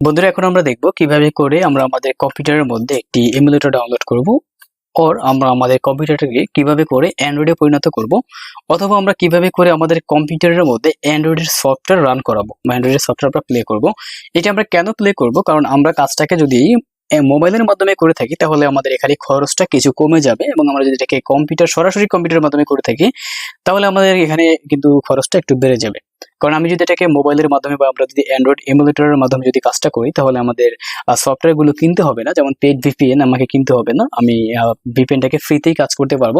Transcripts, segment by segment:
বন্ধুরা, এখন আমরা দেখব কীভাবে করে আমরা আমাদের কম্পিউটারের মধ্যে একটি এমুলেটর ডাউনলোড করব ওর আমরা আমাদের কম্পিউটারটাকে কীভাবে করে অ্যান্ড্রয়েডে পরিণত করব, অথবা আমরা কীভাবে করে আমাদের কম্পিউটারের মধ্যে অ্যান্ড্রয়েডের সফটওয়্যার রান করাবো অ্যান্ড্রয়েডের সফটওয়্যার আমরা প্লে করব। এটা আমরা কেন প্লে করব? কারণ আমরা কাজটাকে যদি মোবাইলের মাধ্যমে করে থাকি, তাহলে আমাদের এখানে খরচটা কিছু কমে যাবে, এবং আমরা যদি এটাকে কম্পিউটার, সরাসরি কম্পিউটারের মাধ্যমে করে থাকি, তাহলে আমাদের এখানে কিন্তু খরচটা একটু বেড়ে যাবে। কারণ আমি যদি এটাকে মোবাইলের মাধ্যমে বা আমরা যদি অ্যান্ড্রয়েড এমুলেটরের মাধ্যমে যদি কাজটা করি, তাহলে আমাদের সফটওয়্যারগুলো কিনতে হবে না। যেমন পেড ভিপিএন আমাকে কিনতে হবে না। আমি ভিপিএনটাকে ফ্রিতেই কাজ করতে পারব।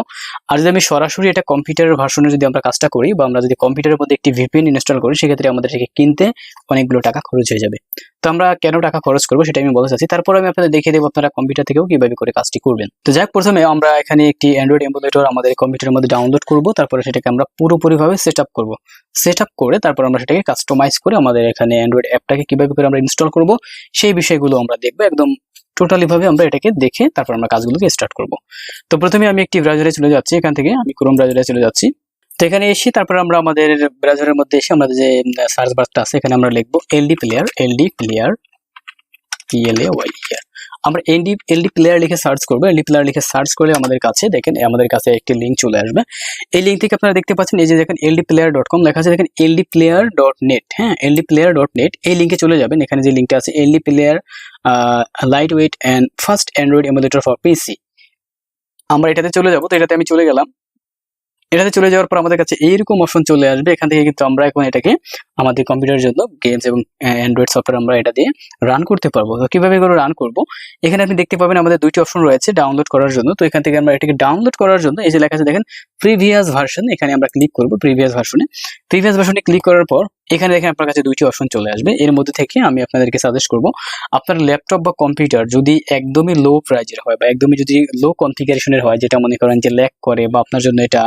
আর যদি আমি সরাসরি এটা কম্পিউটারের ভার্সনে যদি আমরা কাজটা করি বা আমরা যদি কম্পিউটারের মধ্যে একটি ভিপিএন ইনস্টল করি, সেক্ষেত্রে আমাদের এটাকে কিনতে অনেকগুলো টাকা খরচ হয়ে যাবে। তো আমরা কেন টাকা খরচ করব সেটা আমি বলে চাচ্ছি। তারপর আমি আপনাদের দেখিয়ে দেবো আপনারা কম্পিউটার থেকেও কীভাবে করে কাজটি করবেন। তো যাক, প্রথমে আমরা এখানে একটি অ্যান্ড্রয়েড এমুলেটর আমাদের কম্পিউটারের মধ্যে ডাউনলোড করব। তারপরে সেটাকে আমরা পুরোপুরিভাবে সেট আপ করব। সেট আপ করে তারপর আমরা সেটাকে কাস্টমাইজ করে আমাদের এখানে অ্যান্ড্রয়েড অ্যাপটাকে কীভাবে করে আমরা ইনস্টল করব, সেই বিষয়গুলো আমরা দেখব, একদম টোটালি ভাবে আমরা এটাকে দেখে তারপর আমরা কাজগুলোকে স্টার্ট করব। তো প্রথমে আমি একটি ব্রাউজারে চলে যাচ্ছি, এখান থেকে আমি ক্রোম ব্রাউজারে চলে যাচ্ছি। তো এখানে এসে তারপর আমরা আমাদের ব্রাউজারের মধ্যে এসে আমাদের যে সার্চ বারটা আছে, এখানে আমরা লিখব LD player LD player P L A Y আমরা এনডি এলডি প্লেয়ার লিখে সার্চ করব। এলডি প্লেয়ার লিখে সার্চ করলে আমাদের কাছে দেখেন, আমাদের কাছে একটি লিঙ্ক চলে আসবে। এই লিঙ্ক থেকে আপনারা দেখতে পাচ্ছেন, এই যে দেখেন এলডি প্লেয়ার ডট কম লেখা আছে দেখেন এলডি প্লেয়ার ডট নেট হ্যাঁ এলডি প্লেয়ার ডট নেট এই লিঙ্কে চলে যাবেন, এখানে যে লিঙ্কটা আছে LD player lightweight and fast Android emulator for PC আমরা এটাতে চলে যাব, তো এটাতে আমি চলে গেলাম। এটাতে চলে যাওয়ার পর আমাদের কাছে এইরকম অপশন চলে আসবে। এখান থেকে কিন্তু আমরা এখন এটাকে আমাদের কম্পিউটারের জন্য গেমস এবং অ্যান্ড্রয়েড সফটওয়্যার আমরা এটা দিয়ে রান করতে পারব। তো কীভাবে এগুলো রান করব? এখানে আপনি দেখতে পাবেন আমাদের দুইটি অপশন রয়েছে ডাউনলোড করার জন্য। তো এখান থেকে আমরা এটাকে ডাউনলোড করার জন্য এই যে লেখা আছে দেখেন প্রিভিয়াস ভার্সন এখানে আমরা ক্লিক করব প্রিভিয়াস ভার্সনে প্রিভিয়াস ভার্সনে ক্লিক করার পর এখানে দেখেন আপনার কাছে দুইটি অপশন চলে আসবে। এর মধ্যে থেকে আমি আপনাদেরকে সাজেস্ট করব, আপনার ল্যাপটপ বা কম্পিউটার যদি একদমই লো প্রাইজের হয় বা একদমই যদি লো কনফিগারেশনের হয়, যেটা মনে করেন যে ল্যাক করে বা আপনার জন্য এটা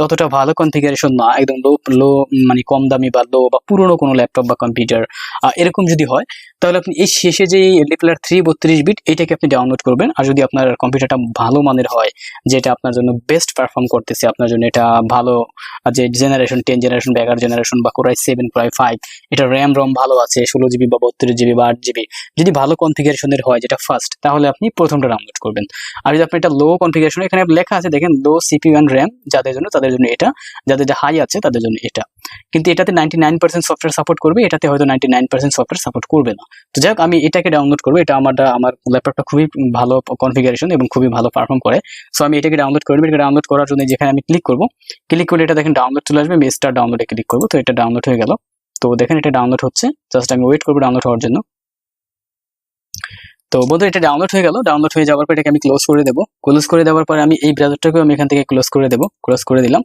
ততটা ভালো কনফিগারেশন না, একদম লো লো মানে কম দামি বা লো বা পুরনো কোনো ল্যাপটপ বা কম্পিউটার এরকম যদি হয়, তাহলে আপনি এই শেষে যে এলডি প্লেয়ার থ্রি বত্রিশ বিট এটাকে আপনি ডাউনলোড করবেন। আর যদি আপনার কম্পিউটারটা ভালো মানের হয়, যেটা আপনার জন্য বেস্ট পারফর্ম করতেছে, আপনার জন্য এটা ভালো যে জেনারেশন টেন জেনারেশন বা এগারো জেনারেশন বা core i seven core i five এটা র্যাম রম ভালো আছে, ষোলো জিবি বা বত্রিশ জিবি বা আট জিবি যদি ভালো কনফিগারেশনের হয়, যেটা ফার্স্ট তাহলে আপনি প্রথমটা ডাউনলোড করবেন। আর যদি আপনি এটা লো কনফিগারেশন এখানে লেখা আছে, দেখেন লো সিপিইউ অ্যান্ড র্যাম যাদের জন্য, তাদের জন্য এটা, যাদের যে হাই আছে, তাদের জন্য এটা। কিন্তু এটাতে ninety nine percent software support করবে, এটাতে হয়তো ninety nine percent software support করবে না। তো যাই হোক, আমি এটাকে ডাউনলোড করব, এটা আমার আমার ল্যাপটপটা খুবই ভালো কনফিগারেশন এবং খুবই ভালো পারফর্ম করে। সো আমি এটাকে ডাউনলোড করব, এটাকে ডাউনলোড করার জন্য যেখানে আমি ক্লিক করব ক্লিক করলে এটা দেখেন ডাউনলোড চলে আসবে, আমি স্টার ডাউনলোডে ক্লিক করব। তো এটা ডাউনলোড হয়ে গেল। তো দেখেন এটা ডাউনলোড হচ্ছে। জাস্ট আমি ওয়েট করব ডাউনলোড হওয়ার জন্য। তো বন্ধু এটা ডাউনলোড হয়ে গেল। ডাউনলোড হয়ে যাওয়ার পর এটাকে আমি ক্লোজ করে দেবো। ক্লোজ করে দেওয়ার পরে আমি এই ব্রাউজারটাকেও আমি এখান থেকে ক্লোজ করে দেবো। ক্লোজ করে দিলাম।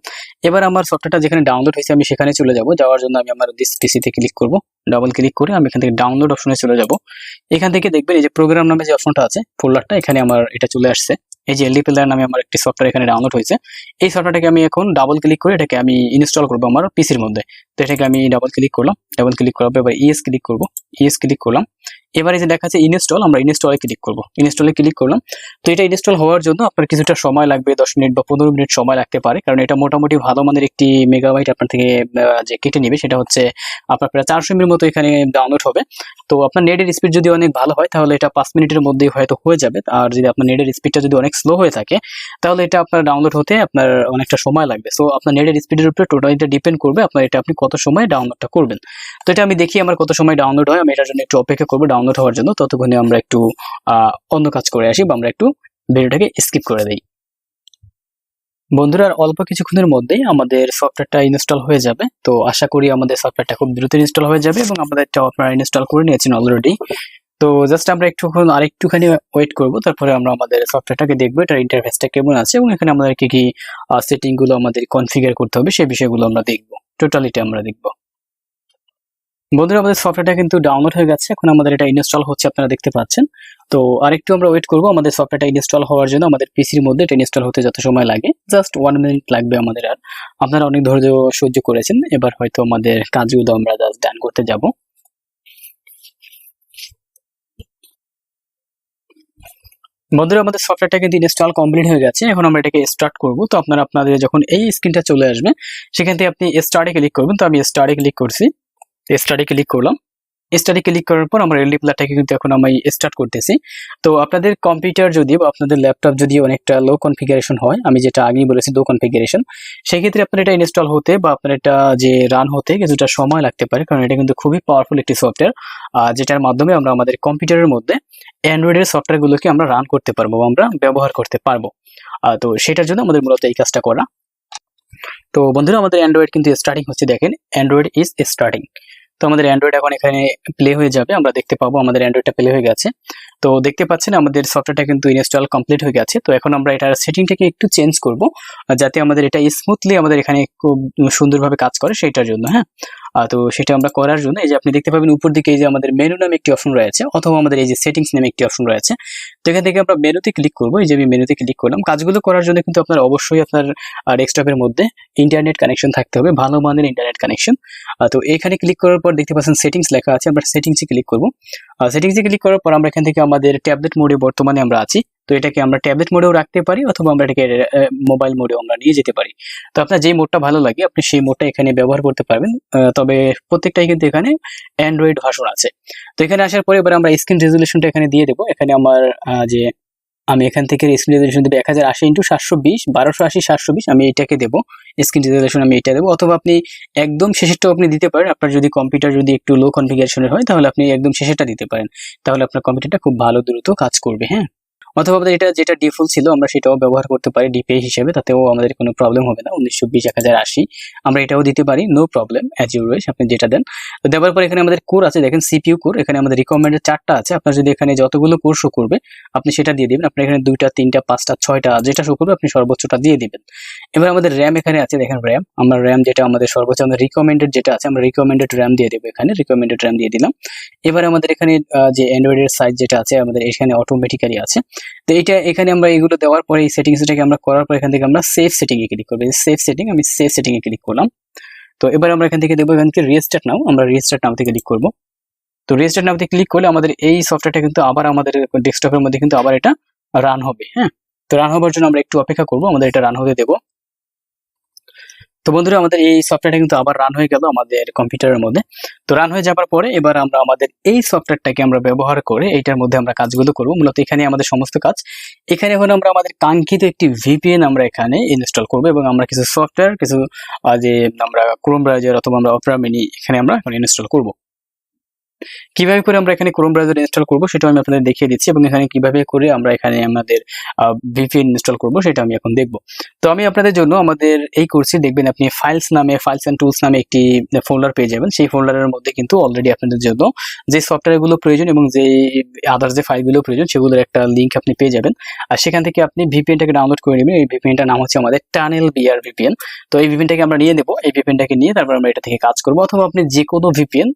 এবার আমার সফটওয়্যারটা যেখানে ডাউনলোড হয়েছে, আমি সেখানে চলে যাব। যাওয়ার জন্য আমি আমার দিস পিসিতে ক্লিক করব। ডাবল ক্লিক করে আমি এখান থেকে ডাউনলোড অপশনে চলে যাব। এখান থেকে দেখবেন এই যে প্রোগ্রাম নামে যে অপশনটা আছে ফোল্ডারটা এখানে আমার এটা চলে আসছে। এই যে এলডি প্লেয়ার নামে আমার একটি সফটওয়্যার এখানে ডাউনলোড হয়েছে। এই সফটওয়্যারটাকে আমি এখন ডাবল ক্লিক করে এটাকে আমি ইনস্টল করব আমার পিসির মধ্যে। তো এটাকে আমি ডাবল ক্লিক করলাম। ডাবল ক্লিক করার পর এবার ইএস ক্লিক করব। ইএস ক্লিক করলাম। এবারে যে দেখা যাচ্ছে ইনস্টল, আমরা ইনস্টলে ক্লিক করব। ইনস্টলে ক্লিক করলাম। তো এটা ইনস্টল হওয়ার জন্য আপনার কিছুটা সময় লাগবে, দশ মিনিট বা পনেরো মিনিট সময় লাগতে পারে। কারণ এটা মোটামুটি ভালো মানের একটি মেগাবাইট আপনার থেকে যে কেটে নেবে, সেটা হচ্ছে আপনার প্রায় চারশো এমবির মতো এখানে ডাউনলোড হবে। তো আপনার নেটের স্পিড যদি অনেক ভালো হয়, তাহলে এটা পাঁচ মিনিটের মধ্যেই হয়তো হয়ে যাবে। আর যদি আপনার নেটের স্পিডটা যদি অনেক স্লো হয়ে থাকে, তাহলে এটা আপনার ডাউনলোড হতে আপনার অনেকটা সময় লাগবে। সো আপনার নেটের স্পিডের উপরে টোটাল এটা ডিপেন্ড করবে, আপনার এটা আপনি কত সময় ডাউনলোডটা করবেন। তো এটা আমি দেখি আমার কত সময় ডাউনলোড হয়, আমি এটার জন্য একটু অপেক্ষা করব ডাউনলোড হওয়ার জন্য, ততক্ষণে আমরা একটু অন্য কাজ করে আসি বা আমরা একটু ভিডিওটাকে স্কিপ করে দিই। বন্ধুরা, আর অল্প কিছুক্ষণের মধ্যেই আমাদের সফটওয়্যারটা ইনস্টল হয়ে যাবে। তো আশা করি আমাদের সফটওয়্যারটা খুব দ্রুত ইনস্টল হয়ে যাবে এবং আমাদের এটা আপনারা ইনস্টল করে নিয়েছেন অলরেডি তো জাস্ট আমরা একটুক্ষণ, আরেকটুখানি ওয়েট করব, তারপরে আমরা আমাদের সফটওয়্যারটাকে দেখব এটার ইন্টারফেসটা কেমন আছে এবং এখানে আমাদের কি কি সেটিংগুলো আমাদের কনফিগার করতে হবে সেই বিষয়গুলো আমরা দেখব। টোটালিটা আমরা দেখব। বন্ধুরা, আমাদের সফটওয়্যারটা কিন্তু ডাউনলোড হয়ে গেছে। এখন আমাদের এটা ইনস্টল হচ্ছে, আপনারা দেখতে পাচ্ছেন। তো আরেকটু আমরা ওয়েট করব, আমাদের সফটওয়্যারটা ইনস্টল হওয়ার জন্য আমাদের পিসির মধ্যে এটা ইনস্টল হতে যত সময় লাগে। জাস্ট ওয়ান মিনিট লাগবে আমাদের আর। আপনারা অনেক ধৈর্য সহ্য করেছেন, এবার হয়তো আমাদের কাজগুলো আমরা জাস্ট ডান করতে যাব। বন্ধুরা, আমাদের সফটওয়্যারটা কিন্তু ইনস্টল কমপ্লিট হয়ে গেছে, এখন আমরা এটাকে স্টার্ট করব। তো আপনারা, আপনাদের যখন এই স্ক্রিনটা চলে আসবে, সেখান থেকে আপনি স্টার্টে ক্লিক করবেন। তো আমি স্টার্টে ক্লিক করছি। স্টার্টে ক্লিক করলাম। স্টাডি ক্লিক করার পর আমরা এলডি প্লারটাকে কিন্তু এখন আমি স্টার্ট করতেছি। তো আপনাদের কম্পিউটার যদি বা আপনাদের ল্যাপটপ যদি অনেকটা লো কনফিগারেশন হয়, আমি যেটা আগেই বলেছি লো কনফিগারেশন সেক্ষেত্রে আপনার এটা ইনস্টল হতে বা আপনার এটা যে রান হতে কিছুটা সময় লাগতে পারে, কারণ এটা কিন্তু খুবই পাওয়ারফুল একটি সফটওয়্যার যেটার মাধ্যমে আমরা আমাদের কম্পিউটারের মধ্যে অ্যান্ড্রয়েডের সফটওয়্যারগুলোকে আমরা রান করতে পারব বা আমরা ব্যবহার করতে পারব। তো সেটার জন্য আমাদের মূলত এই কাজটা করা। তো বন্ধুরা, আমাদের অ্যান্ড্রয়েড কিন্তু স্টার্টিং হচ্ছে দেখেন। অ্যান্ড্রয়েড ইজ স্টার্টিং তো আমাদের অ্যান্ড্রয়েড এখন এখানে প্লে হয়ে যাবে, আমরা দেখতে পাবো আমাদের অ্যান্ড্রয়েডটা প্লে হয়ে গেছে। তো দেখতে পাচ্ছেন আমাদের সফটওয়্যারটা কিন্তু ইনস্টল কমপ্লিট হয়ে গেছে। তো এখন আমরা এটার সেটিংটাকে একটু চেঞ্জ করব, যাতে আমাদের এটা স্মুথলি আমাদের এখানে খুব সুন্দরভাবে কাজ করে সেইটার জন্য হ্যাঁ? তো সেটা আমরা করার জন্য এই যে আপনি দেখতে পাবেন উপর দিকে এই যে আমাদের মেনু নামে একটি অপশন রয়েছে, অথবা আমাদের এই যে সেটিংস নামে একটি অপশন রয়েছে। তো এখান থেকে আমরা মেনুতে ক্লিক করব, এই যে আমি মেনুতে ক্লিক করলাম। কাজগুলো করার জন্য কিন্তু আপনার অবশ্যই আপনার ডেস্কটপের মধ্যে ইন্টারনেট কানেকশন থাকতে হবে, ভালো মানের ইন্টারনেট কানেকশন তো এখানে ক্লিক করার পর দেখতে পাচ্ছেন সেটিংস লেখা আছে, আমরা সেটিংসে ক্লিক করব। সেটিংসে ক্লিক করার পর আমরা এখান থেকে আমাদের ট্যাবলেট মোডে বর্তমানে আমরা আছি। তো এটাকে আমরা ট্যাবলেট মোডেও রাখতে পারি অথবা আমরা এটাকে মোবাইল মোডেও আমরা নিয়ে যেতে পারি। তো আপনার যেই মোডটা ভালো লাগে, আপনি সেই মোডটা এখানে ব্যবহার করতে পারবেন। তবে প্রত্যেকটাই কিন্তু এখানে অ্যান্ড্রয়েড ভাষণ আছে। তো এখানে আসার পরে এবার আমরা স্ক্রিন রেজলিউশনটা এখানে দিয়ে দেবো। এখানে আমার যে আমি এখান থেকে স্ক্রিন রেজলিউশন দেবো এক হাজার আশি ইন্টু সাতশো বিশ, বারোশো আশি, সাতশো বিশ আমি এটাকে দেবো। স্ক্রিন রেজলিউশন আমি এটা দেবো। অথবা আপনি একদম শেষেরটাও আপনি দিতে পারেন। আপনার যদি কম্পিউটার যদি একটু লো কনফিগারেশনের হয়, তাহলে আপনি একদম শেষেরটা দিতে পারেন। তাহলে আপনার কম্পিউটারটা খুব ভালো, দ্রুত কাজ করবে হ্যাঁ? অথবা এটা যেটা ডিফল্ট ছিল, আমরা সেটাও ব্যবহার করতে পারি ডিপিআই হিসেবে, তাতেও আমাদের কোনো প্রবলেম হবে না। উনিশশো বিশ, এক হাজার আশি, আমরা এটাও দিতে পারি no problem as you wish আপনি যেটা দেন। তো দেওয়ার পর এখানে আমাদের কোর আছে, দেখেন সিপিউ কোর এখানে আমাদের রিকমেন্ডেড চারটা আছে। আপনার যদি এখানে যতগুলো কোর শো করবে, আপনি সেটা দিয়ে দিবেন। আপনার এখানে দুইটা, তিনটা, পাঁচটা, ছয়টা, যেটা শো করবে, আপনি সর্বোচ্চটা দিয়ে দিবেন। এবার আমাদের র্যাম এখানে আছে, দেখেন র্যাম আমরা র্যাম যেটা আমাদের সর্বোচ্চ, আমাদের রিকমেন্ডেড যেটা আছে, আমরা রিকমেন্ডেড র্যাম দিয়ে দেবো এখানে রিকমেন্ডেড র্যাম দিয়ে দিলাম। এবার আমাদের এখানে যে অ্যান্ড্রয়েডের সাইজ যেটা আছে, আমাদের এখানে অটোমেটিক্যালি আছে। তো এটা এখানে আমরা এগুলো দেওয়ার পরে এই সেটিংসটাকে আমরা করার পর এখান থেকে আমরা সেফ সেটিংয়ে ক্লিক করব। সেফ সেটিং আমি সেফ সেটিংয়ে ক্লিক করলাম। তো এবার আমরা এখান থেকে দেবো এখান থেকে রেজিস্টার নাও আমরা রেজিস্টার থেকে ক্লিক করব। তো রেজিস্টার নামতে ক্লিক করলে আমাদের এই সফটওয়্যারটা কিন্তু আবার আমাদের ডেস্কটপের মধ্যে কিন্তু আবার এটা রান হবে হ্যাঁ? তো রান হওয়ার জন্য আমরা একটু অপেক্ষা করব, আমাদের এটা রান হতে দেবো। তো বন্ধুরা, আমাদের এই সফটওয়্যারটা কিন্তু আবার রান হয়ে গেল আমাদের কম্পিউটারের মধ্যে। তো রান হয়ে যাওয়ার পরে এবার আমরা আমাদের এই সফটওয়্যারটাকে আমরা ব্যবহার করে এইটার মধ্যে আমরা কাজগুলো করব। মূলত এখানে আমাদের সমস্ত কাজ। এখানে এখন আমরা আমাদের কাঙ্ক্ষিত একটি ভিপিএন আমরা এখানে ইনস্টল করব এবং আমরা কিছু সফটওয়্যার কিছু যে আমরা ক্রোম ব্রাউজার অথবা আমরা অপরা মিনি এখানে আমরা এখন ইনস্টল করব। কীভাবে করে আমরা এখানে ক্রোম ব্রাউজার ইনস্টল করব সেটা আমি আপনাদের দেখিয়ে দিচ্ছি এবং এখানে কীভাবে করে আমরা এখানে আমাদের ভিপিএন ইনস্টল করব সেটা আমি এখন দেখব। তো আমি আপনাদের জন্য আমাদের এই কোর্সে দেখবেন আপনি ফাইলস নামে ফাইলস অ্যান্ড টুলস নামে একটি ফোল্ডার পেয়ে যাবেন। সেই ফোল্ডারের মধ্যে কিন্তু অলরেডি আপনাদের জন্য যে সফটওয়্যারগুলো প্রয়োজন এবং যে আদার্স যে ফাইলগুলো প্রয়োজন সেগুলোর একটা লিঙ্ক আপনি পেয়ে যাবেন। আর সেখান থেকে আপনি ভিপিএনটাকে ডাউনলোড করে নেবেন। এই ভিপিএনটার নাম হচ্ছে আমাদের টানেল বিআর ভিপিএন তো এই ভিপিএনটাকে আমরা নিয়ে নেব। এই ভিপিএনটাকে নিয়ে তারপর আমরা এটা থেকে কাজ করব। অথবা আপনি যে কোনো ভিপিএন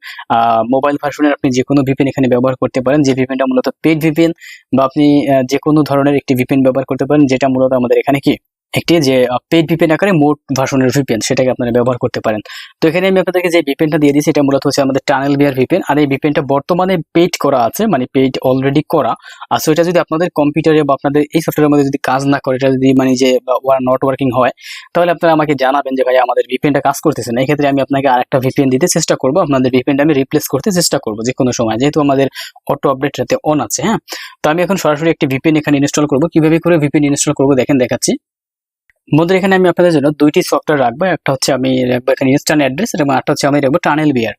মোবাইল ভার্সনের আপনি যে কোনো ভিপিএন এখানে ব্যবহার করতে পারেন, যে ভিপিএনটা মূলত পেড ভিপিএন বা আপনি যে কোনো ধরনের একটি ভিপিএন ব্যবহার করতে পারেন, যেটা মূলত আমাদের এখানে কি? একটি যে পেড ভিপিএন আকারে মোট ভার্সনের ভিপিএন সেটাকে আপনারা ব্যবহার করতে পারেন। তো এখানে আমি আপনাদেরকে যে ভিপিএনটা দিয়ে দিয়েছি, এটা মূলত হচ্ছে আমাদের টানেল বিয়ার ভিপিএন আর এই ভিপিএনটা বর্তমানে পেড করা আছে মানে পেড অলরেডি করা। আর so এটা যদি আপনাদের কম্পিউটারে বা আপনাদের এই সফটওয়্যারের মধ্যে যদি কাজ না করে, এটা যদি মানে যে নট ওয়ার্কিং হয়, তাহলে আপনারা আমাকে জানাবেন যে, ভাই, আমাদের ভিপিএনটা কাজ করতেছে না। এই ক্ষেত্রে আমি আপনাকে আরেকটা ভিপিএন দিতে চেষ্টা করব। আপনাদের ভিপিএনটা আমি রিপ্লেস করতে চেষ্টা করব যে কোনো সময়। যেহেতু আমাদের অটো আপডেট যাতে অন আছে হ্যাঁ? তো আমি এখন সরাসরি একটি ভিপিএন এখানে ইনস্টল করব। কীভাবে করে ভিপিএন ইনস্টল করব দেখেন, দেখাচ্ছি। বন্ধুরা, এখানে আমি আপনাদের জন্য দুইটি সফটওয়্যার রাখব। একটা হচ্ছে আমি রাখব এখানে ইনস্ট্যান্ট অ্যাড্রেস এবং একটা হচ্ছে আমি রাখব টানেল বিয়ার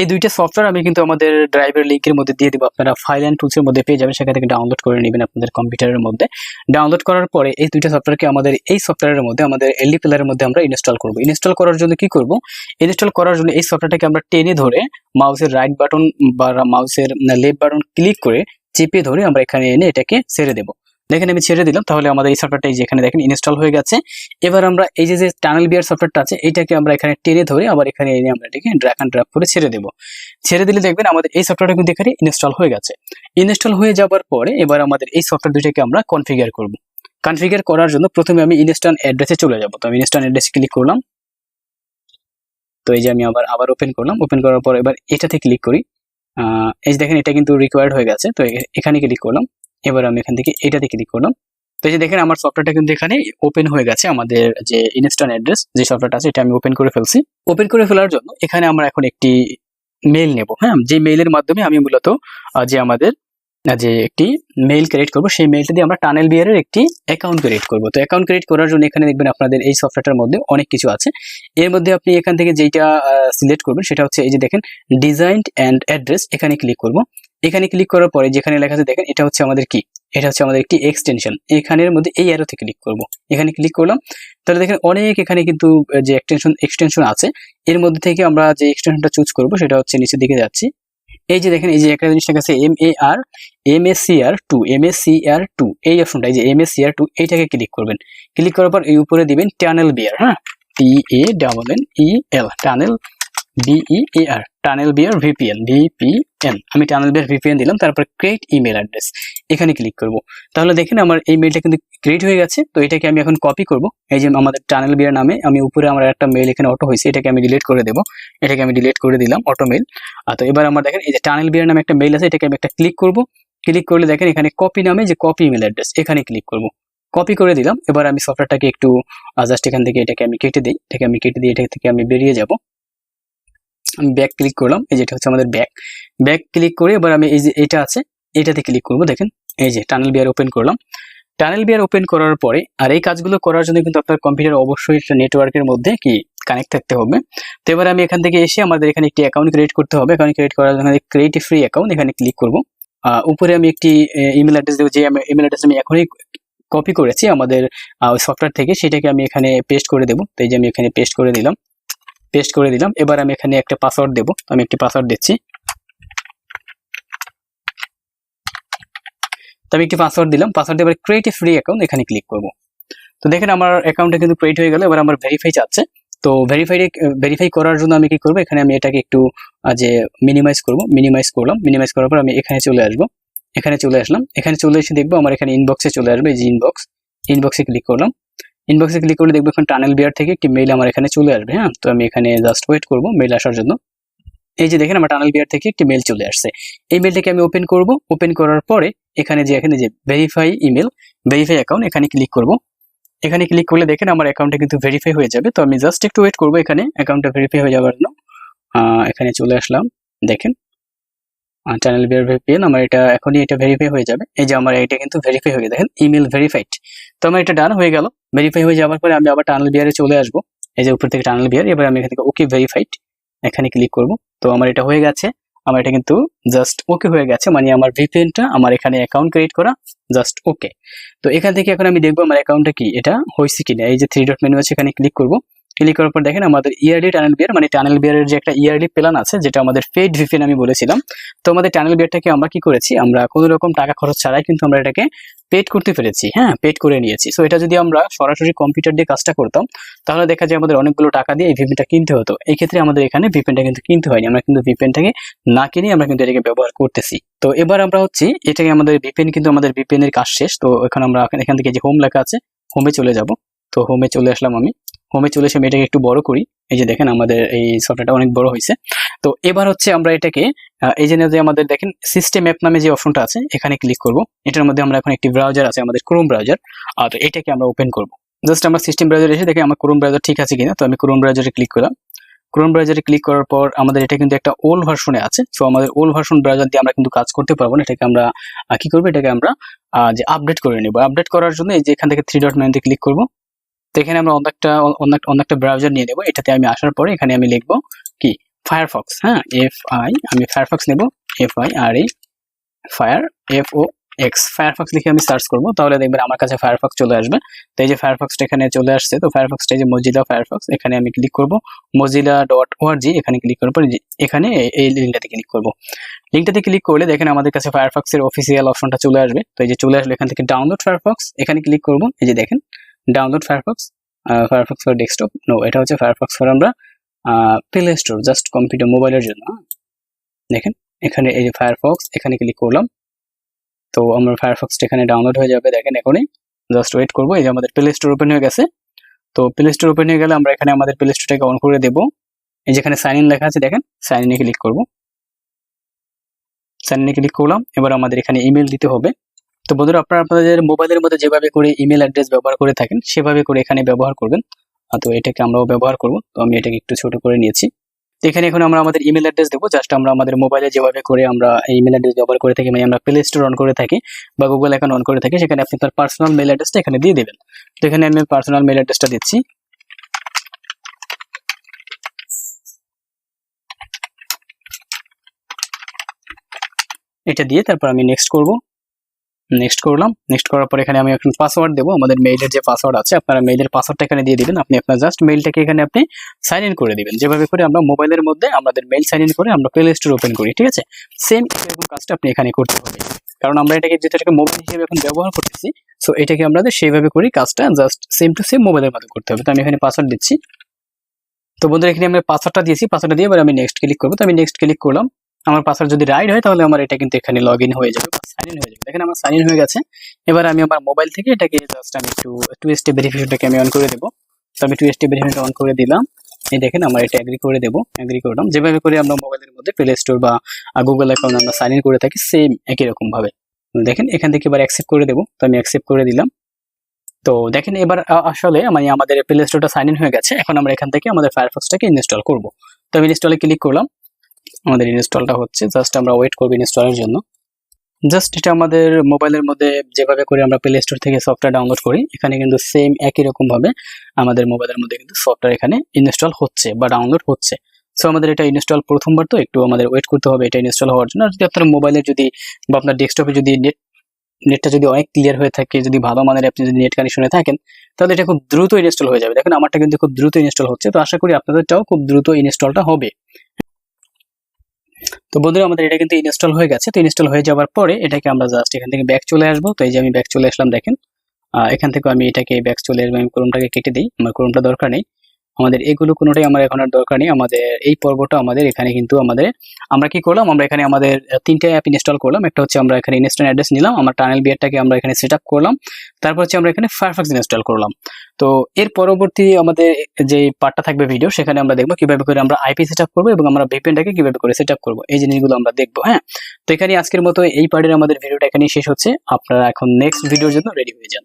এই দুইটা সফটওয়্যার আমি কিন্তু আমাদের ড্রাইভের লিঙ্কের মধ্যে দিয়ে দিব। আপনারা ফাইল অ্যান্ড টুলসের মধ্যে পেয়ে যাবেন। সেখান থেকে ডাউনলোড করে নেবেন আপনাদের কম্পিউটারের মধ্যে। ডাউনলোড করার পরে এই দুইটা সফটওয়্যারকে আমাদের এই সফটওয়্যারের মধ্যে, আমাদের এলডি প্লেয়ারের মধ্যে আমরা ইনস্টল করব। ইনস্টল করার জন্য কি করব? ইনস্টল করার জন্য এই সফটওয়্যারটাকে আমরা টেনে ধরে মাউসের রাইট বাটন বা মাউসের লেফট বাটন ক্লিক করে চেপে ধরে আমরা এখানে এনে এটাকে ছেড়ে দেবো। দেখেন আমি ছেড়ে দিলাম, তাহলে আমাদের এই সফটওয়্যারটা এই যে এখানে দেখেন ইনস্টল হয়ে গেছে। এবার আমরা এই যে যে টানেল বিয়ার সফটওয়্যারটা আছে, এটাকে আমরা এখানে টেনে ধরে আবার এখানে এনে আমরা এটাকে ড্র্যাগ অ্যান্ড ড্রপ করে ছেড়ে দেবো। ছেড়ে দিলে দেখবেন আমাদের এই সফটওয়্যারটা কিন্তু এখানে ইনস্টল হয়ে গেছে। ইনস্টল হয়ে যাওয়ার পরে এবার আমাদের এই সফটওয়্যার দুটাকে আমরা কনফিগার করব। কনফিগার করার জন্য প্রথমে আমি ইনস্ট্যান্ট অ্যাড্রেসে চলে যাব। তো আমি ইনস্ট্যান্ট অ্যাড্রেসে ক্লিক করলাম। তো এই যে আমি আবার আবার ওপেন করলাম। ওপেন করার পর এবার এটাতে ক্লিক করি। এই দেখেন এটা কিন্তু রিকোয়ার্ড হয়ে গেছে। তো এখানে ক্লিক করলাম। এবার আমি এখান থেকে এটাতে ক্লিক করলাম তো এই যে দেখেন, আমার সফটওয়্যারটা কিন্তু এখানে ওপেন হয়ে গেছে আমাদের যে ইনস্ট্যান্ট অ্যাড্রেস যে সফটওয়্যারটা আছে, এটা আমি ওপেন করে ফেলছি। ওপেন করে ফেলার জন্য এখানে আমরা এখন একটি মেইল নেব হ্যাঁ? যে মেইলের মাধ্যমে আমি মূলত যে আমাদের যে একটি মেইল ক্রিয়েট করব, সেই মেইলটা দিয়ে আমরা টানেল বিয়ারের একটি অ্যাকাউন্ট ক্রিয়েট করব। তো অ্যাকাউন্ট ক্রিয়েট করার জন্য এখানে দেখবেন আপনাদের এই সফটওয়্যারটার মধ্যে অনেক কিছু আছে। এর মধ্যে আপনি এখান থেকে যেটা সিলেক্ট করবেন, সেটা হচ্ছে এই যে দেখেন ডিজাইন অ্যান্ড অ্যাড্রেস এখানে ক্লিক করব। এখানে ক্লিক করার পরে যেখানে লেখা আছে, দেখেন এটা হচ্ছে আমাদের কি? এটা হচ্ছে আমাদের একটি এক্সটেনশন এখানের মধ্যে এই অ্যারোতে ক্লিক করব। এখানে ক্লিক করলাম। তাহলে দেখেন অনেক এখানে কিন্তু যে এক্সটেনশন এক্সটেনশন আছে, এর মধ্যে থেকে আমরা যে এক্সটেনশনটা চুজ করব, সেটা হচ্ছে নিচের দিকে যাচ্ছি। এই যে দেখেন, এই যে একটা জিনিস আছে M A R M S C R two M S C R two এই অপশনটা এই যে M S C R two এইটাকে ক্লিক করবেন। ক্লিক করার পর এই উপরে দিবেন টানেল বিয়ার হ্যাঁ? T A double N E L tunnel B E A R tunnel bear VPN VPN আমি টানেল বিয়ার ভিপিএন দিলাম, তারপর ক্রিয়েট ইমেল অ্যাড্রেস এখানে ক্লিক করব। তাহলে দেখেন আমার এই মেলটা কিন্তু ক্রিয়েট হয়ে গেছে, তো এটাকে আমি এখন কপি করব। এই যে আমাদের টানেল বিয়ার নামে আমি উপরে আমার একটা মেল এখানে অটো হয়েছে, এটাকে আমি ডিলিট করে দেবো। এটাকে আমি ডিলিট করে দিলাম অটো মেল তো এবার আমার দেখেন, এই যে টানেল বিয়ার নামে একটা মেল আছে, এটাকে আমি একটা ক্লিক করব। ক্লিক করলে দেখেন এখানে কপি নামে যে কপি ইমেল অ্যাড্রেস এখানে ক্লিক করব। কপি করে দিলাম, এবার আমি সফটওয়্যারটাকে একটু জাস্ট এখান থেকে এটাকে আমি কেটে দিই, এটাকে আমি কেটে দিই এটা থেকে আমি বেরিয়ে যাব। ব্যাক ক্লিক করলাম, এই যেটা হচ্ছে আমাদের ব্যাক ব্যাক ক্লিক করে এবার আমি এই যে এটা আছে, এটাতে ক্লিক করব, দেখেন, এই যে টানেল বিয়ার ওপেন করলাম। টানেল বিয়ার ওপেন করার পরে, আর এই কাজগুলো করার জন্য কিন্তু আপনার কম্পিউটার অবশ্যই একটা নেটওয়ার্কের মধ্যে কি কানেক্ট থাকতে হবে। তো এবার আমি এখান থেকে এসে আমাদের এখানে একটি অ্যাকাউন্ট ক্রিয়েট করতে হবে। অ্যাকাউন্ট ক্রিয়েট করার জন্য ক্রিয়েট ফ্রি অ্যাকাউন্ট এখানে ক্লিক করব। উপরে আমি একটি ইমেল অ্যাড্রেস দেবো, যে ইমেল অ্যাড্রেস আমি এখনই কপি করেছি আমাদের সফটওয়্যার থেকে, সেটাকে আমি এখানে পেস্ট করে দেবো। তো এই যে আমি এখানে পেস্ট করে দিলাম। পেস্ট করে দিলাম। এবার আমি এখানে একটা পাসওয়ার্ড দেবো। আমি একটি পাসওয়ার্ড দিচ্ছি। তো আমি একটি পাসওয়ার্ড দিলাম। পাসওয়ার্ড এবার ক্রিয়েট ফ্রি অ্যাকাউন্ট এখানে ক্লিক করব। তো দেখেন আমার অ্যাকাউন্টটা কিন্তু ক্রিয়েট হয়ে গেল। এবার আমার ভেরিফাই চাচ্ছে তো ভেরিফাই ভেরিফাই করার জন্য আমি কি করব? এখানে আমি এটাকে একটু যে মিনিমাইজ করব। মিনিমাইজ করলাম। মিনিমাইজ করার পর আমি এখানে চলে আসব। এখানে চলে আসলাম। এখানে চলে এসে দেখব আমার এখানে ইনবক্সে চলে আসবে। যে ইনবক্স ইনবক্সে ক্লিক করলাম। ইনবক্সে ক্লিক করলে দেখব এখন টানেল বিয়ার থেকে একটি মেইল আমার এখানে চলে আসবে হ্যাঁ? তো আমি এখানে জাস্ট ওয়েট করব মেইল আসার জন্য। এই যে দেখেন আমার টানেল বিয়ার থেকে একটি মেইল চলে আসছে। এই মেইলটাকে আমি ওপেন করব। ওপেন করার পরে এখানে যে এখানে যে ভেরিফাই ইমেল ভেরিফাই অ্যাকাউন্ট এখানে ক্লিক করব। এখানে ক্লিক করলে দেখেন আমার অ্যাকাউন্টটা কিন্তু ভেরিফাই হয়ে যাবে। তো আমি জাস্ট একটু ওয়েট করব এখানে। অ্যাকাউন্টটা ভেরিফাই হয়ে যাওয়ার জন্য এখানে চলে আসলাম। দেখেন চ্যানেল বিয়ার ভিপিএন আমার এটা এখনই এটা ভেরিফাই হয়ে যাবে। এই যে আমার এটা কিন্তু ভেরিফাই হয়ে দেখেন ইমেল ভেরিফাইড তো আমার এটা ডান হয়ে গেল। ভেরিফাই হয়ে যাওয়ার পরে আমি আবার টানেল বিয়ারে চলে আসব। এই যে উপর থেকে টানেল বিয়ার এবার আমি এখান থেকে ওকে ভেরিফাইড এখানে ক্লিক করব। তো আমার এটা হয়ে গেছে। আমার এটা কিন্তু জাস্ট ওকে হয়ে গেছে। মানে আমার ভিপিএনটা আমার এখানে অ্যাকাউন্ট ক্রিয়েট করা জাস্ট ওকে তো এখান থেকে এখন আমি দেখব আমার অ্যাকাউন্টটা কি, এটা হয়েছে কিনা। এই যে থ্রি ডট মেনু আছে, এখানে ক্লিক করব। ক্লিক করার পর দেখেন আমাদের ইয়ারলি টানেল বিয়ার মানে টানেল বিয়ারের যে একটা ইয়ারলি প্ল্যান আছে, যেটা আমাদের পেড ভিপিএন আমি বলেছিলাম। তো আমাদের টানেল বিয়ারটাকে আমরা কি করেছি? আমরা কোনো রকম টাকা খরচ ছাড়াই কিন্তু আমরা এটাকে পেড করতে পেরেছি হ্যাঁ পেড করে নিয়েছি। সো এটা যদি আমরা সরাসরি কম্পিউটার দিয়ে কাজটা করতাম, তাহলে দেখা যায় আমাদের অনেকগুলো টাকা দিয়ে এই ভিপিএনটা কিনতে হতো। এই ক্ষেত্রে আমাদের এখানে ভিপিএনটা কিন্তু কিনতে হয়নি, আমরা কিন্তু ভিপিএনটাকে না কিনে আমরা কিন্তু এটাকে ব্যবহার করতেছি। তো এবার আমরা হচ্ছে এটাকে আমাদের ভিপিএন কিন্তু আমাদের ভিপিএন এর কাজ শেষ। তো এখন আমরা এখান থেকে যে হোম লেখা আছে হোমে চলে যাব। তো হোমে চলে আসলাম আমি। হোমে চলে এসে আমি এটাকে একটু বড় করি। এই যে দেখেন আমাদের এই সফটওয়্যারটা অনেক বড় হয়েছে। তো এবার হচ্ছে আমরা এটাকে এই যে আমাদের দেখেন সিস্টেম অ্যাপ নামে যে অপশনটা আছে, এখানে ক্লিক করব। এটার মধ্যে আমরা এখন একটি ব্রাউজার আছে, আমাদের ক্রোম ব্রাউজার আর এটাকে আমরা ওপেন করব। জাস্ট আমরা সিস্টেম ব্রাউজার এসে দেখে আমার ক্রোম ব্রাউজার ঠিক আছে কিনা, তো আমি ক্রোম ব্রাউজারে ক্লিক করলাম। ক্রোম ব্রাউজারে ক্লিক করার পর আমাদের এটা কিন্তু একটা ওল্ড ভার্সনে আছে। সো আমাদের ওল্ড ভার্সন ব্রাউজার দিয়ে আমরা কিন্তু কাজ করতে পারব না। এটাকে আমরা কি করব? এটাকে আমরা যে আপডেট করে নেব। আপডেট করার জন্য এই যে এখান থেকে থ্রি ডট মেনুতে ক্লিক করব। তো এখানে আমরা অন্য একটা, অন্য একটা- ব্রাউজার নিয়ে নেব। এটাতে আমি আসার পরে এখানে আমি লিখব কি? ফায়ারফক্স হ্যাঁ? এফ আই আমি ফায়ারফক্স নেব। F I R E fire F O X Firefox লিখে আমি সার্চ করব। তাহলে দেখবেন আমার কাছে ফায়ারফক্স চলে আসবে। তো এই যে ফায়ারফক্সটা এখানে চলে আসছে, তো ফায়ারফক্সটা যে মজিলা ফায়ারফক্স এখানে আমি ক্লিক করব। Mozilla dot O R G এখানে ক্লিক করার পর এখানে এই লিঙ্কটাতে ক্লিক করব। লিঙ্কটাতে ক্লিক করলে দেখেন আমাদের কাছে ফায়ারফক্সের অফিসিয়াল অপশনটা চলে আসবে। তো এই যে চলে আসলে, এখান থেকে ডাউনলোড ফায়ারফক্স এখানে ক্লিক করব। এই যে দেখেন download Firefox Firefox for desktop no এটা হচ্ছে ফায়ারফক্স ফর আমরা প্লে স্টোর জাস্ট কম্পিউটার মোবাইলের জন্য হ্যাঁ। দেখেন, এখানে এই যে ফায়ারফক্স এখানে ক্লিক করলাম। তো আমার ফায়ারফক্সটা এখানে ডাউনলোড হয়ে যাবে, দেখেন এখনই। জাস্ট ওয়েট করব, এই যে আমাদের প্লে স্টোর ওপেন হয়ে গেছে। তো প্লে স্টোর ওপেন হয়ে গেলে আমরা এখানে আমাদের প্লে স্টোরটাকে অন করে দেবো। এই যেখানে সাইন ইন লেখা আছে, দেখেন সাইন ইনে ক্লিক করব। সাইন ইনে ক্লিক করলাম, এবার আমাদের এখানে ইমেল দিতে হবে। তো বন্ধুরা, আপনারা আপনাদের মোবাইলের মধ্যে যেভাবে করে ইমেল অ্যাড্রেস ব্যবহার করে থাকেন, সেভাবে করে এখানে ব্যবহার করবেন। তো এটাকে আমরাও ব্যবহার করব। তো আমি এটাকে একটু ছোট করে নিয়েছি। তো এখানে এখন আমরা আমাদের ইমেল অ্যাড্রেস দেবো। জাস্ট আমরা আমাদের মোবাইলে যেভাবে করে আমরা ইমেল অ্যাড্রেস ব্যবহার করে থাকি মানে আমরা প্লে স্টোর অন করে থাকি বা গুগল অ্যাকাউন্ট অন করে থাকি, সেখানে আপনি তার পার্সোনাল মেল অ্যাড্রেসটা এখানে দিয়ে দেবেন। তো এখানে আমি পার্সোনাল মেল অ্যাড্রেসটা দিচ্ছি। এটা দিয়ে তারপর আমি নেক্সট করব। নেক্সট করলাম। নেক্সট করার পর এখানে আমি এখন পাসওয়ার্ড দেবো। আমাদের মেইলের যে পাসওয়ার্ড আছে, আপনারা মেইলের পাসওয়ার্ডটা এখানে দিয়ে দিবেন। আপনি আপনার জাস্ট মেইলটাকে এখানে আপনি সাইন ইন করে দিবেন। যেভাবে করে আমরা মোবাইলের মধ্যে আমাদের মেইল সাইন ইন করে আমরা প্লে স্টোর ওপেন করি, ঠিক আছে? সেম এরকম কাজটা আপনি এখানে করতে হবে কারণ আমরা এটাকে যেহেতু এটাকে মোবাইল হিসেবে এখন ব্যবহার করতেছি সো এটাকে আমাদের সেইভাবে করি কাজটা জাস্ট সেম টু সেম মোবাইলের মধ্যে করতে হবে। তো আমি এখানে পাসওয়ার্ড দিচ্ছি। তো বন্ধুরা, এখানে আমি পাসওয়ার্ডটা দিয়েছি। পাসওয়ার্ডটা দিয়ে এবার আমি নেক্সট ক্লিক করব। তো আমি নেক্সট ক্লিক করলাম। আমার পাসওয়ার্ড যদি রাইড হয়, তাহলে আমার এটা কিন্তু এখানে লগ হয়ে যাবে সাইন ইন হয়ে যাবে। দেখেন আমার সাইন ইন হয়ে গেছে। এবার আমি আমার মোবাইল থেকে এটাকে জাস্ট আমি একটু টু স্টেপ ভেরিফিকেশনটাকে আমি অন করে দেবো। তো আমি টু স্টেপ ভেরিফিকেশন অন করে দিলাম। এই দেখেন আমার এটা এগ্রি করে দেবো এগ্রি করলাম। যেভাবে করে আমরা মোবাইলের মধ্যে প্লে স্টোর বা গুগল অ্যাকাউন্ট আমরা সাইন ইন করে থাকি সেম একই রকম ভাবে। দেখেন, এখান থেকে এবার অ্যাকসেপ্ট করে দেবো। তো আমি অ্যাকসেপ্ট করে দিলাম। তো দেখেন, এবার আসলে মানে আমাদের প্লে স্টোরটা সাইন ইন হয়ে গেছে। এখন আমরা এখান থেকে আমাদের ফায়ারফক্সটাকে ইনস্টল করব। তো আমি ইনস্টলে ক্লিক করলাম। আমাদের ইনস্টলটা হচ্ছে। জাস্ট আমরা ওয়েট করব ইনস্টলের জন্য। জাস্ট এটা আমাদের মোবাইলের মধ্যে যেভাবে করে আমরা প্লে স্টোর থেকে সফটওয়্যার ডাউনলোড করি, এখানে কিন্তু সেম একই রকম ভাবে আমাদের মোবাইলের মধ্যে কিন্তু সফটওয়্যার এখানে ইনস্টল হচ্ছে বা ডাউনলোড হচ্ছে। সো আমাদের এটা ইনস্টল প্রথমবার তো, একটু আমাদের ওয়েট করতে হবে এটা ইনস্টল হওয়ার জন্য। আর যদি আপনার মোবাইলে যদি বা আপনার ডেস্কটপে যদি নেট নেটটা যদি অনেক ক্লিয়ার হয়ে থাকে, যদি ভালো মানের আপনি যদি নেট কানেকশনে থাকেন, তাহলে এটা খুব দ্রুত ইনস্টল হয়ে যাবে। দেখুন, আমারটা কিন্তু খুব দ্রুত ইনস্টল হচ্ছে। তো আশা করি আপনাদেরটাও খুব দ্রুত ইনস্টলটা হবে। তো বন্ধুরা, আমাদের এটা কিন্তু ইনস্টল হয়ে গেছে। তো ইনস্টল হয়ে যাওয়ার পরে এটাকে আমরা জাস্ট এখান থেকে ব্যাক চলে আসব। তো এই যে আমি ব্যাক চলে আসলাম, দেখেন। এখান থেকে আমি এটাকে ব্যাক চলে আসব। আমি ক্রোমটাকে কেটে দিই। আমার ক্রোমটা দরকার নেই। আমাদের এগুলো কোনোটাই আমার এখন আর দরকার নেই। আমাদের এই পর্বটা আমাদের এখানে কিন্তু আমাদের, আমরা কি করলাম? আমরা এখানে আমাদের তিনটে অ্যাপ ইনস্টল করলাম। একটা হচ্ছে আমরা এখানে ইনস্টল অ্যাড্রেস নিলাম, আমার টানেল বিয়ারটাকে আমরা এখানে সেট করলাম। তারপর হচ্ছে আমরা এখানে ফায়ারফক্স ইনস্টল করলাম। তো এর পরবর্তী আমাদের যে পার্টটা থাকবে ভিডিও সেখানে আমরা দেখব কীভাবে করে আমরা আইপি সেট আপ করব এবং আমরা ভিপিএনটাকে কীভাবে করে সেট আপ করব। এই জিনিসগুলো আমরা দেখব হ্যাঁ? তো এখানে আজকের মতো এই পার্টের আমাদের ভিডিওটা এখানেই শেষ হচ্ছে। আপনারা এখন নেক্সট ভিডিওর জন্য রেডি হয়ে যান।